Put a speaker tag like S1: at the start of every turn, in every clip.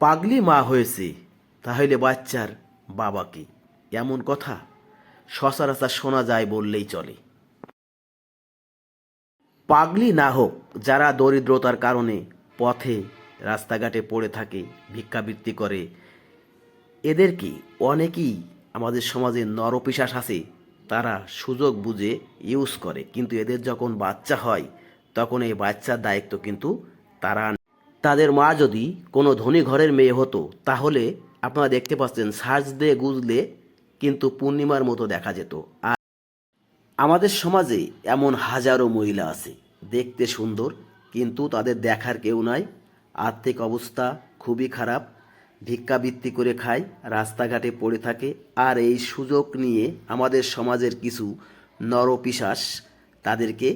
S1: পাগলি মা হয়েছে, তাহলে বাচ্চার বাবাকে এমন কথা সচরাচর শোনা যায় বললেই চলে পাগলি না হোক, যারা দরিদ্রতার কারণে পথে, রাস্তাঘাটে পড়ে থাকে, ভিক্ষাবৃত্তি করে এদেরকে অনেকেই আমাদের সমাজে নরপিশাস আছে তারা সুযোগ বুঝে ইউজ করে, কিন্তু এদের যখন বাচ্চা হয়, তখন এই বাচ্চার দায়িত্ব কিন্তু তারা। তাদের মা যদি কোনো ধনী ঘরের মেয়ে হতো, তাহলে আপনারা দেখতে পাচ্ছেন সাজদে গুজলে কিন্তু পূর্ণিমার মতো দেখা যেত। আর আমাদের সমাজে এমন হাজারো মহিলা আছে, দেখতে সুন্দর, কিন্তু তাদের দেখার কেউ নাই। আর্থিক অবস্থা খুবই খারাপ ভিক্ষাবৃত্তি করে খায়, রাস্তাঘাটে পড়ে থাকে। আর এই সুযোগ নিয়ে আমাদের সমাজের কিছু নরপিশাস তাদেরকে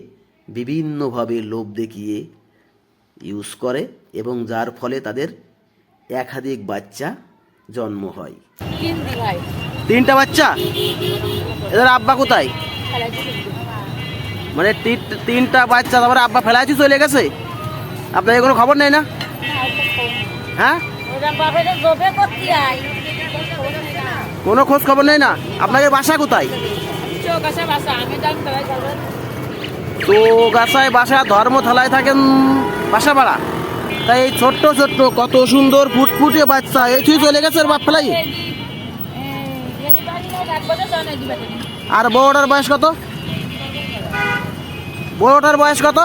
S1: বিভিন্নভাবে লোভ দেখিয়ে ইউজ করে এবং যার ফলে তাদের একাধিক বাচ্চা জন্ম হয়। তিনটা বাচ্চা? এদের আব্বা কোথায়? মানে তিন- তিনটা বাচ্চা, তারপরে আব্বা ফেলাইছি চলে গেছে? আপনার কোনো খবর নেই না? হ্যাঁ? কোনো খোঁজ খবর নেই না? আপনাদের বাসা কোথায়? তো গাছায় বাসা ধর্মতলায় থাকেন বাসা ভাড়া তাই এই ছোট্ট ছোট্ট, কত সুন্দর ফুটফুটে বাচ্চা। এই তুই চলে গেছে বাপ ফেলাই আর বড়টার বয়স কত? বড়টার বয়স কত?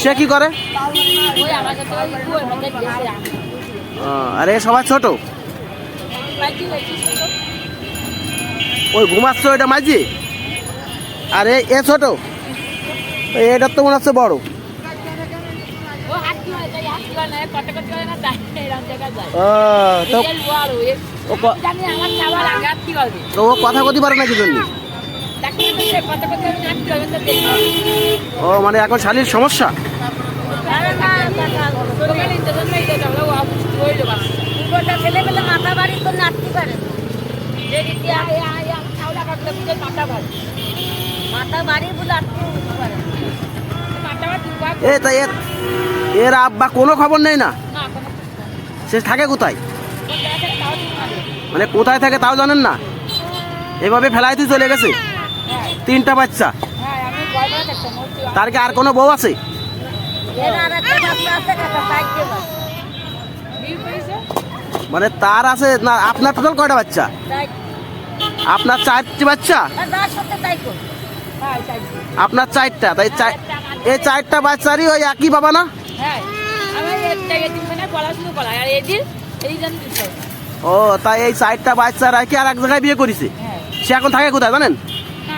S1: সে কি করে? আরে সবাই ছোট। ওই ঘুমাচ্ছে ওইটা মাঝি? আরে এ ছোট। এটার তো মনে হচ্ছে বড় ও কথা কতি পারে নাকি জন্য ও মানে এখন শালীর সমস্যা
S2: মাথা বাড়ি তো নাচতে পারে মাথা বাড়ি বলে আটকে উঠতে পারে মাথা বাড়ি
S1: এ তাই এর এর আব্বা কোনো খবর নেই না? সে থাকে কোথায়? মানে কোথায় থাকে তাও জানেন না? এভাবে ফেলাইতে চলে গেছে। তিনটা বাচ্চা।
S2: হ্যাঁ
S1: তার কি আর কোনো বউ আছে? মানে তার আছে না আপনার টোটাল কয়টা বাচ্চা? আপনার চারটি বাচ্চা?
S2: কর হ্যাঁ
S1: আপনার চারটা তাই চার- এই চারটা বাচ্চারই ওই একই বাবা না?
S2: হ্যাঁ
S1: ও তাই এই চারটা বাচ্চারা কি আর এক জায়গায় বিয়ে করেছে?
S2: হ্যাঁ।
S1: সে এখন থাকে কোথায় জানেন?
S2: না